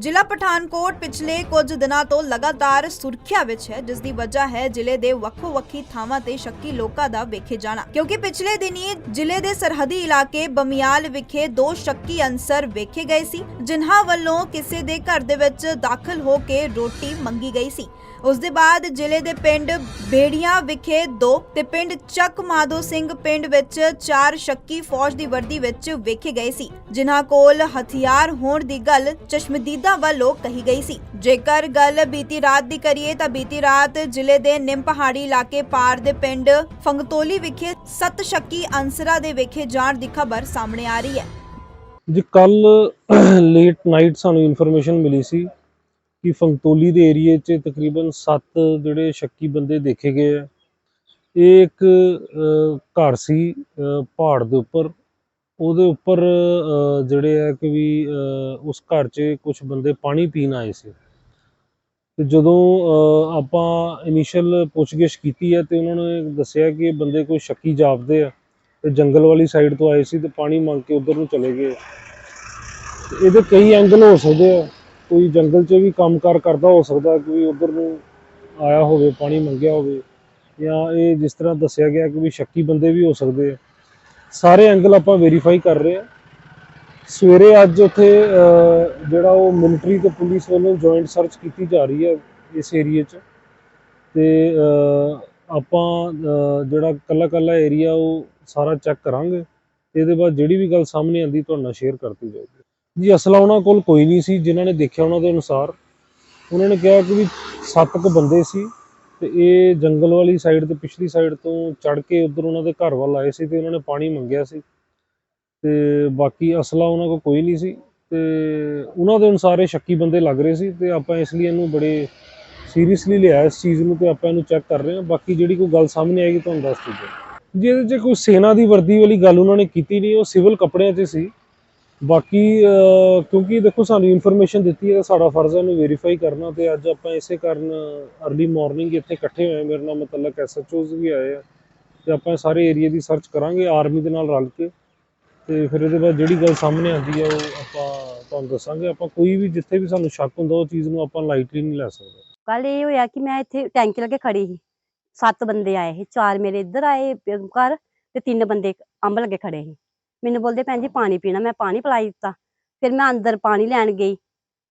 ਜ਼ਿਲ੍ਹਾ ਪਠਾਨਕੋਟ ਪਿਛਲੇ ਕੁਝ ਦਿਨਾਂ ਤੋਂ ਲਗਾਤਾਰ ਸੁਰਖੀਆਂ ਵਿੱਚ ਹੈ, ਜਿਸ ਦੀ ਵਜ੍ਹਾ ਹੈ ਜ਼ਿਲ੍ਹੇ ਦੇ ਵੱਖੋ-ਵੱਖੀ ਥਾਵਾਂ ਤੇ ਸ਼ੱਕੀ ਲੋਕਾਂ ਦਾ ਵੇਖੇ ਜਾਣਾ। ਕਿਉਂਕਿ ਪਿਛਲੇ ਦਿਨੀ ਜ਼ਿਲ੍ਹੇ ਦੇ ਸਰਹੱਦੀ ਇਲਾਕੇ ਬਮਿਆਲ ਵਿਖੇ ਦੋ ਸ਼ੱਕੀ ਅਨਸਰ ਵੇਖੇ ਗਏ ਸੀ, ਜਿਨ੍ਹਾਂ ਵੱਲੋਂ ਕਿਸੇ ਦੇ ਘਰ ਦੇ ਵਿੱਚ ਦਾਖਲ ਹੋ ਕੇ ਰੋਟੀ ਮੰਗੀ ਗਈ ਸੀ। ਉਸ ਦੇ ਬਾਅਦ ਜ਼ਿਲ੍ਹੇ ਦੇ ਪਿੰਡ ਬੇੜੀਆਂ ਵਿਖੇ ਦੋ ਤੇ ਪਿੰਡ ਚੱਕ ਮਾਧੋ ਸਿੰਘ ਪਿੰਡ ਵਿੱਚ ਚਾਰ ਸ਼ੱਕੀ ਫੌਜ ਦੀ ਵਰਦੀ ਵਿੱਚ ਵੇਖੇ ਗਏ ਸੀ, ਜਿਨ੍ਹਾਂ ਕੋਲ ਹਥਿਆਰ ਹੋਣ ਦੀ ਗੱਲ ਚਸ਼ਮਦੀਦਾਂ ਵੱਲੋਂ ਕਹੀ ਗਈ ਸੀ। ਜੇਕਰ ਗੱਲ ਬੀਤੀ ਰਾਤ ਦੀ ਕਰੀਏ ਤਾਂ ਬੀਤੀ ਰਾਤ ਜ਼ਿਲ੍ਹੇ ਦੇ ਨਿੰਮ ਪਹਾੜੀ ਇਲਾਕੇ ਪਾਰ ਦੇ ਪਿੰਡ ਫੰਗਤੋਲੀ ਵਿਖੇ ਸੱਤ ਸ਼ੱਕੀ ਅੰਸਰਾ ਦੇ ਵੇਖੇ ਜਾਣ ਦੀ ਖਬਰ ਸਾਹਮਣੇ ਆ ਰਹੀ ਹੈ। ਜੀ ਕੱਲ ਲੇਟ ਨਾਈਟ ਸਾਨੂੰ ਇਨਫੋਰਮੇਸ਼ਨ ਮਿਲੀ ਸੀ ਕਿ ਫੰਗਤੋਲੀ ਦੇ ਏਰੀਏ 'ਚ ਤਕਰੀਬਨ 7 ਜਿਹੜੇ ਸ਼ੱਕੀ ਬੰਦੇ ਦੇਖੇ ਗਏ ਆ। ਇਹ ਇੱਕ ਘਰ ਸੀ ਪਹਾੜ ਦੇ ਉੱਪਰ। ਉਹਦੇ ਉੱਪਰ ਜਿਹੜੇ ਆ ਕਿ ਵੀ ਅ, ਉਸ ਘਰ 'ਚ ਕੁਝ ਬੰਦੇ ਪਾਣੀ ਪੀਣ ਆਏ ਸੀ। ਤੇ ਜਦੋਂ ਅ, ਆਪਾਂ ਇਨੀਸ਼ੀਅਲ ਪੁੱਛਗਿੱਛ ਕੀਤੀ ਹੈ ਤੇ ਉਹਨਾਂ ਨੇ ਦੱਸਿਆ ਕਿ ਇਹ ਬੰਦੇ ਕੋਈ ਸ਼ੱਕੀ ਜਾਪਦੇ ਆ ਤੇ ਜੰਗਲ ਵਾਲੀ ਸਾਈਡ ਤੋਂ ਆਏ ਸੀ ਤੇ ਪਾਣੀ ਮੰਗ ਕੇ ਉਧਰ ਨੂੰ ਚਲੇ ਗਏ ਇਹਦੇ ਕਈ ਐਂਗਲ ਹੋ ਸਕਦੇ ਆ। ਕੋਈ ਜੰਗਲ 'ਚ ਵੀ ਕੰਮਕਾਰ ਕਰਦਾ ਹੋ ਸਕਦਾ, ਕੋਈ ਉਧਰ ਨੂੰ ਆਇਆ ਹੋਵੇ, ਪਾਣੀ ਮੰਗਿਆ ਹੋਵੇ, ਜਾਂ ਇਹ ਜਿਸ ਤਰ੍ਹਾਂ ਦੱਸਿਆ ਗਿਆ ਕਿ ਵੀ ਸ਼ੱਕੀ ਬੰਦੇ ਵੀ ਹੋ ਸਕਦੇ ਆ। ਸਾਰੇ ਐਂਗਲ ਆਪਾਂ ਵੈਰੀਫਾਈ ਕਰ ਰਹੇ ਆ। ਸਵੇਰੇ ਅੱਜ ਉੱਥੇ ਜਿਹੜਾ ਉਹ ਮਿਲਟਰੀ ਤੇ ਪੁਲਿਸ ਵੱਲੋਂ ਜੁਆਇੰਟ ਸਰਚ ਕੀਤੀ ਜਾ ਰਹੀ ਹੈ ਇਸ ਏਰੀਏ 'ਚ। ਤੇ ਆਪਾਂ ਜਿਹੜਾ ਕੱਲਾ ਕੱਲਾ ਏਰੀਆ ਉਹ ਸਾਰਾ ਚੈੱਕ ਕਰਾਂਗੇ। ਤੇ ਇਹਦੇ ਬਾਅਦ ਜਿਹੜੀ ਵੀ ਗੱਲ ਸਾਹਮਣੇ ਆਂਦੀ ਤੁਹਾਡੇ ਨਾਲ ਸ਼ੇਅਰ ਕਰਤੀ ਜਾਊਗੀ। ਜੀ, ਅਸਲਾ ਉਹਨਾਂ ਕੋਲ ਕੋਈ ਨਹੀਂ ਸੀ, ਜਿਨ੍ਹਾਂ ਨੇ ਦੇਖਿਆ ਉਹਨਾਂ ਦੇ ਅਨੁਸਾਰ। ਉਹਨਾਂ ਨੇ ਕਿਹਾ ਕਿ ਵੀ ਸੱਤ ਕੁ ਬੰਦੇ ਸੀ ਤੇ ਇਹ ਜੰਗਲ ਵਾਲੀ ਸਾਈਡ ਤੇ ਪਿਛਲੀ ਸਾਈਡ ਤੋਂ ਚੜ ਕੇ ਉਧਰ ਉਹਨਾਂ ਦੇ ਘਰ ਵੱਲ ਆਏ ਸੀ ਤੇ ਉਹਨਾਂ ਨੇ ਪਾਣੀ ਮੰਗਿਆ ਸੀ। ਤੇ ਬਾਕੀ ਅਸਲਾ ਉਹਨਾਂ ਕੋਲ ਕੋਈ ਨਹੀਂ ਸੀ ਤੇ ਉਹਨਾਂ ਦੇ ਅਨੁਸਾਰ ਇਹ ਸ਼ੱਕੀ ਬੰਦੇ ਲੱਗ ਰਹੇ ਸੀ ਤੇ ਆਪਾਂ ਇਸ ਲਈ ਇਹਨੂੰ ਬੜੇ ਸੀਰੀਅਸਲੀ ਲਿਆ ਇਸ ਚੀਜ਼ ਨੂੰ ਤੇ ਆਪਾਂ ਇਹਨੂੰ ਚੈੱਕ ਕਰ ਰਹੇ ਹਾਂ। ਬਾਕੀ ਜਿਹੜੀ ਕੋਈ ਗੱਲ ਸਾਹਮਣੇ ਆਏਗੀ ਤੁਹਾਨੂੰ ਦੱਸ ਦਿੱਤੀ ਜਿਹਦੇ 'ਚ ਕੋਈ ਸੈਨਾ ਦੀ ਵਰਦੀ ਵਾਲੀ ਗੱਲ ਉਹਨਾਂ ਨੇ ਕੀਤੀ ਨਹੀਂ, ਉਹ ਸਿਵਲ ਕੱਪੜਿਆਂ 'ਚ ਸੀ। ਬਾਕੀ ਕਿਉਂਕਿ ਦੇਖੋ ਸਾਨੂੰ ਇਨਫੋਰਮੇਸ਼ਨ ਦਿੱਤੀ ਹੈ, ਸਾਡਾ ਫਰਜ਼ ਹੈ ਇਹਨੂੰ ਵੈਰੀਫਾਈ ਕਰਨਾ ਤੇ ਅੱਜ ਆਪਾਂ ਇਸੇ ਕਾਰਨ ਅਰਲੀ ਮਾਰਨਿੰਗ ਇੱਥੇ ਇਕੱਠੇ ਹੋਏ ਮੇਰੇ ਨਾਲ ਮਤਲਬ ਐਸਐਚਓਜ਼ ਵੀ ਆਏ ਆ ਤੇ ਆਪਾਂ ਸਾਰੇ ਏਰੀਆ ਦੀ ਸਰਚ ਕਰਾਂਗੇ ਆਰਮੀ ਦੇ ਨਾਲ ਰਲ ਕੇ ਤੇ ਫਿਰ ਇਹਦੇ ਬਾਅਦ ਜਿਹੜੀ ਗੱਲ ਸਾਹਮਣੇ ਆਉਂਦੀ ਹੈ, ਉਹ ਆਪਾਂ ਤੁਹਾਨੂੰ ਦੱਸਾਂਗੇ। ਆਪਾਂ ਕੋਈ ਵੀ ਜਿੱਥੇ ਵੀ ਸਾਨੂੰ ਸ਼ੱਕ ਹੁੰਦਾ, ਉਹ ਚੀਜ਼ ਨੂੰ ਆਪਾਂ ਲਾਈਟਲੀ ਨਹੀਂ ਲੈ ਸਕਦੇ। ਕੱਲ ਇਹ ਹੋਇਆ ਕਿ ਮੈਂ ਇੱਥੇ ਟੈਂਕੀ ਲੱਗੇ ਖੜੀ ਸੀ। ਸੱਤ ਬੰਦੇ ਆਏ ਸੀ, ਚਾਰ ਮੇਰੇ ਇੱਧਰ ਆਏ ਘਰ ਤੇ ਤਿੰਨ ਬੰਦੇ ਅੰਬ ਲੱਗੇ ਖੜੇ ਸੀ। ਮੈਨੂੰ ਬੋਲਦੇ, ਭੈਣ ਜੀ ਪਾਣੀ ਪੀਣਾ। ਮੈਂ ਪਾਣੀ ਪਿਲਾਈ ਦਿੱਤਾ। ਫਿਰ ਮੈਂ ਅੰਦਰ ਪਾਣੀ ਲੈਣ ਗਈ।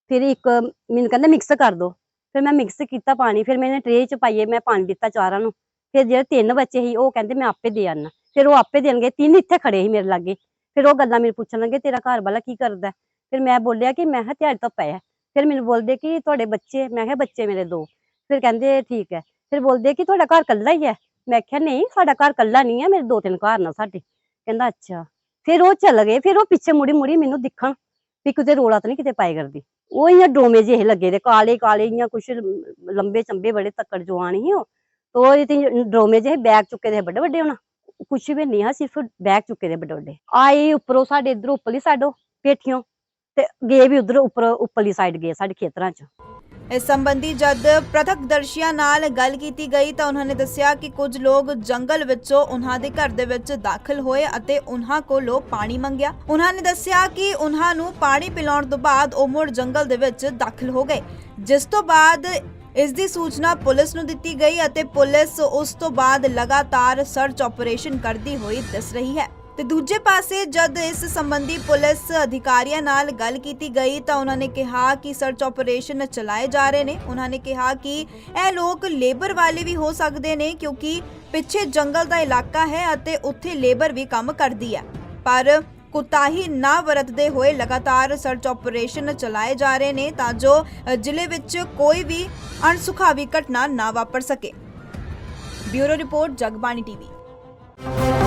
ਫਿਰ ਇੱਕ ਮੈਨੂੰ ਕਹਿੰਦਾ, ਮਿਕਸ ਕਰ ਦੋ। ਫਿਰ ਮੈਂ ਮਿਕਸ ਕੀਤਾ ਪਾਣੀ। ਫਿਰ ਮੈਨੇ ਟਰੇ ਚ ਪਾਈਏ, ਮੈਂ ਪਾਣੀ ਦਿੱਤਾ ਚਾਰਾਂ ਨੂੰ। ਫਿਰ ਜਿਹੜੇ ਤਿੰਨ ਬੱਚੇ ਸੀ, ਉਹ ਕਹਿੰਦੇ, ਮੈਂ ਆਪੇ ਦੇ ਆਣਾ ਫਿਰ ਉਹ ਆਪੇ ਦੇਣਗੇ। ਤਿੰਨ ਇੱਥੇ ਖੜੇ ਸੀ ਮੇਰੇ ਲਾਗੇ। ਫਿਰ ਉਹ ਗੱਲਾਂ ਮੈਨੂੰ ਪੁੱਛਣ ਲੱਗੇ, ਤੇਰਾ ਘਰ ਵਾਲਾ ਕੀ ਕਰਦਾ? ਫਿਰ ਮੈਂ ਬੋਲਿਆ ਕਿ, ਮੈਂ ਕਿਹਾ ਦਿਹਾੜੀ ਤਾਂ ਪਿਆ ਫਿਰ ਮੈਨੂੰ ਬੋਲਦੇ ਕਿ, ਤੁਹਾਡੇ ਬੱਚੇ? ਮੈਂ ਕਿਹਾ, ਬੱਚੇ ਮੇਰੇ ਦੋ। ਫਿਰ ਕਹਿੰਦੇ, ਠੀਕ ਹੈ। ਫਿਰ ਬੋਲਦੇ ਕਿ, ਤੁਹਾਡਾ ਘਰ ਕੱਲਾ ਹੀ ਹੈ? ਮੈਂ ਕਿਹਾ, ਨਹੀਂ, ਸਾਡਾ ਘਰ ਕੱਲਾ ਨਹੀਂ ਹੈ। ਮੇਰੇ ਦੋ ਤਿੰਨ ਘਰ ਨੇ ਸਾਡੇ। ਕਹਿੰਦਾ, ਅੱਛਾ। ਫਿਰ ਉਹ ਚੱਲ ਗਏ, ਫਿਰ ਉਹ ਪਿੱਛੇ ਮੁੜੀ ਮੁੜੀ ਮੈਨੂੰ ਦਿਖਣ ਵੀ ਕਿਤੇ ਰੋਲਾ ਤਾਂ ਨਹੀਂ ਕਿਤੇ ਪਾਏ ਕਰਦੀ। ਉਹ ਇਆਂ ਡੋਮੇ ਜਿਹੇ ਲੱਗੇ ਦੇ, ਕਾਲੇ ਕਾਲੇ ਇਆਂ ਕੁਛ ਲੰਬੇ ਚੰਬੇ ਬੜੇ ਤੱਕੜ ਜਵਾਨ ਸੀ ਉਹ। ਤੋ ਇਹ ਤੇ ਡੋਮੇ ਜਿਹੇ ਬੈਗ ਚੁੱਕੇ ਦੇ ਵੱਡੇ ਵੱਡੇ ਹੋਣਾ। ਕੁਛ ਵੀ ਨਹੀਂ ਆ ਸਿਰਫ ਬੈਗ ਚੁੱਕੇ ਦੇ ਵੱਡੇ ਵੱਡੇ। ਆਏ ਉੱਪਰੋਂ ਸਾਡੇ ਇਧਰ ਉੱਪਰਲੀ ਸਾਡੋ ਪੇਠੀਆਂ ਤੇ ਗਏ ਵੀ ਉਧਰ ਉੱਪਰ, ਉੱਪਰਲੀ ਸਾਈਡ ਗਏ ਸਾਡੇ ਖੇਤਰਾਂ 'ਚ। ਇਸ ਸੰਬੰਧੀ ਜਦ ਪ੍ਰਤੱਖਦਰਸ਼ੀਆਂ ਨਾਲ ਗੱਲ ਕੀਤੀ ਗਈ ਤਾਂ ਉਹਨਾਂ ਨੇ ਦੱਸਿਆ ਕਿ ਕੁਝ ਲੋਕ ਜੰਗਲ ਵਿੱਚੋਂ ਉਹਨਾਂ ਦੇ ਘਰ ਦੇ ਵਿੱਚ ਦਾਖਲ ਹੋਏ ਅਤੇ ਉਹਨਾਂ ਕੋਲੋਂ ਪਾਣੀ ਮੰਗਿਆ। ਉਹਨਾਂ ਨੇ ਦੱਸਿਆ ਕਿ ਉਹਨਾਂ ਨੂੰ ਪਾਣੀ ਪਿਲਾਉਣ ਤੋਂ ਬਾਅਦ ਉਹ ਮੁੜ ਜੰਗਲ ਦੇ ਵਿੱਚ ਦਾਖਲ ਹੋ ਗਏ। ਜਿਸ ਤੋਂ ਬਾਅਦ ਇਸ ਦੀ ਸੂਚਨਾ ਪੁਲਿਸ ਨੂੰ ਦਿੱਤੀ ਗਈ ਅਤੇ ਪੁਲਿਸ ਉਸ ਤੋਂ ਬਾਅਦ ਲਗਾਤਾਰ ਸਰਚ ਆਪਰੇਸ਼ਨ ਕਰਦੀ ਹੋਈ ਦਿਸ ਰਹੀ ਹੈ। ਤੇ ਦੂਜੇ ਪਾਸੇ ਜਦ ਇਸ ਸੰਬੰਧੀ ਪੁਲਿਸ ਅਧਿਕਾਰੀਆਂ ਨਾਲ ਗੱਲ ਕੀਤੀ ਗਈ ਤਾਂ ਉਹਨਾਂ ਨੇ ਕਿਹਾ ਕਿ ਸਰਚ ਆਪਰੇਸ਼ਨ ਚਲਾਏ ਜਾ ਰਹੇ ਨੇ। ਉਹਨਾਂ ਨੇ ਕਿਹਾ ਕਿ ਇਹ ਲੋਕ ਲੇਬਰ ਵਾਲੇ ਵੀ ਹੋ ਸਕਦੇ ਨੇ ਕਿਉਂਕਿ ਪਿੱਛੇ ਜੰਗਲ ਦਾ ਇਲਾਕਾ ਹੈ ਅਤੇ ਉੱਥੇ ਲੇਬਰ ਵੀ ਕੰਮ ਕਰਦੀ ਹੈ। ਪਰ ਕੁਤਾਹੀ ਨਾ ਵਰਤਦੇ ਹੋਏ ਲਗਾਤਾਰ ਸਰਚ ਆਪਰੇਸ਼ਨ ਚਲਾਏ ਜਾ ਰਹੇ ਨੇ ਤਾਂ ਜੋ ਜ਼ਿਲ੍ਹੇ ਵਿੱਚ ਕੋਈ ਵੀ ਅਣਸੁਖਾਵੀ ਘਟਨਾ ਨਾ ਵਾਪਰ ਸਕੇ। Bureau report, Jagbani TV.